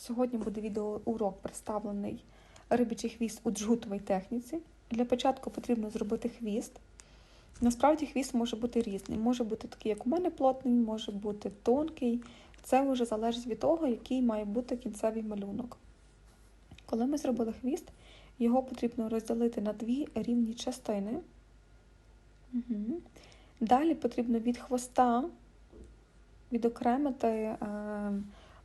Сьогодні буде відеоурок представлений рибячий хвіст у джгутовій техніці. Для початку потрібно зробити хвіст. Насправді хвіст може бути різний. Може бути такий, як у мене плотний, може бути тонкий. Це вже залежить від того, який має бути кінцевий малюнок. Коли ми зробили хвіст, його потрібно розділити на дві рівні частини. Угу. Далі потрібно від хвоста відокремити е,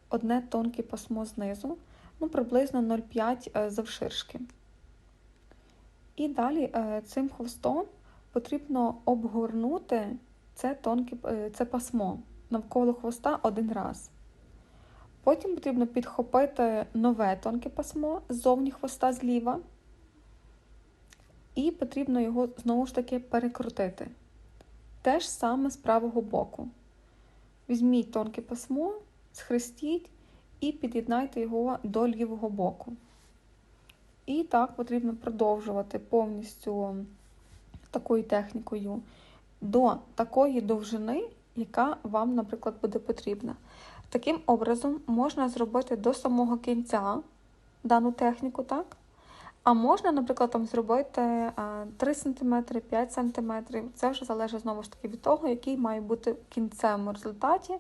одне тонке пасмо знизу, ну, приблизно 0,5 завширшки. І далі е, цим хвостом потрібно обгорнути це, тонке, е, це пасмо навколо хвоста один раз. Потім потрібно підхопити нове тонке пасмо ззовні хвоста зліва, і потрібно його знову ж таки перекрутити. Те ж саме з правого боку. Візьміть тонке пасмо, схрестіть і під'єднайте його до лівого боку. І так потрібно продовжувати повністю такою технікою до такої довжини, яка вам, наприклад, буде потрібна. Таким образом, можна зробити до самого кінця дану техніку, так? А можна, наприклад, там зробити 3 см, 5 см. Це вже залежить знову ж таки від того, який має бути в кінцевому результаті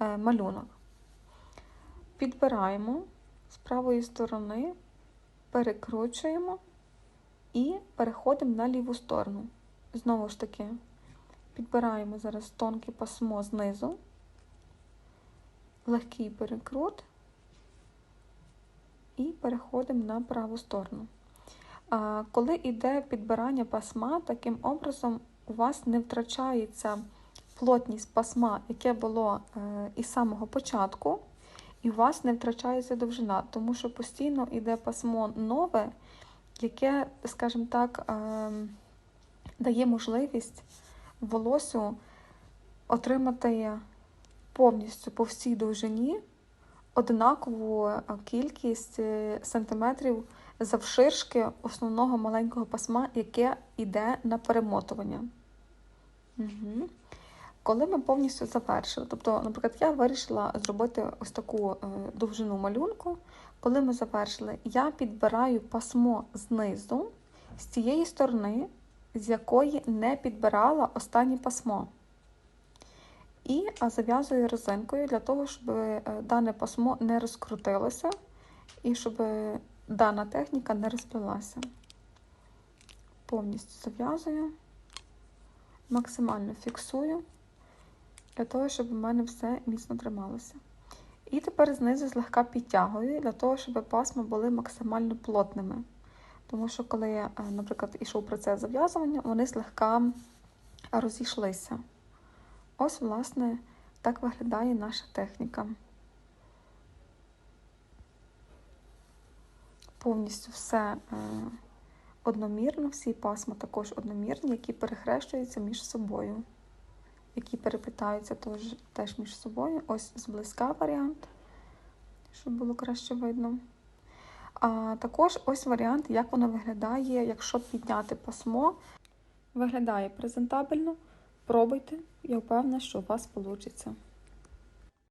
е, малюнок. Підбираємо з правої сторони, перекручуємо і переходимо на ліву сторону. Знову ж таки, підбираємо зараз тонке пасмо знизу, легкий перекрут і переходимо на праву сторону. Коли йде підбирання пасма, таким образом у вас не втрачається плотність пасма, яке було е, із самого початку, і у вас не втрачається довжина, тому що постійно йде пасмо нове, яке, скажімо так, е, дає можливість волосю отримати повністю по всій довжині однакову кількість е, сантиметрів завширшки основного маленького пасма, яке йде на перемотування. Угу. Коли ми повністю завершили, тобто, наприклад, я вирішила зробити ось таку е, довжину малюнку, коли ми завершили, я підбираю пасмо знизу з тієї сторони, з якої не підбирала останнє пасмо. І зав'язую резинкою для того, щоб е, дане пасмо не розкрутилося і щоб дана техніка не розплилася. Повністю зав'язую, максимально фіксую, для того, щоб у мене все міцно трималося. І тепер знизу злегка підтягую, для того, щоб пасма були максимально плотними. Тому що, коли, я, е, наприклад, ішов процес зав'язування, вони злегка розійшлися. Ось, власне, так виглядає наша техніка. Повністю все е, одномірно, всі пасма також одномірні, які перехрещуються між собою, які переплітаються теж, теж між собою. Ось зблизька варіант, щоб було краще видно. А також ось варіант, як воно виглядає, якщо підняти пасмо. Виглядає презентабельно. Пробуйте, я впевнена, що у вас вийде.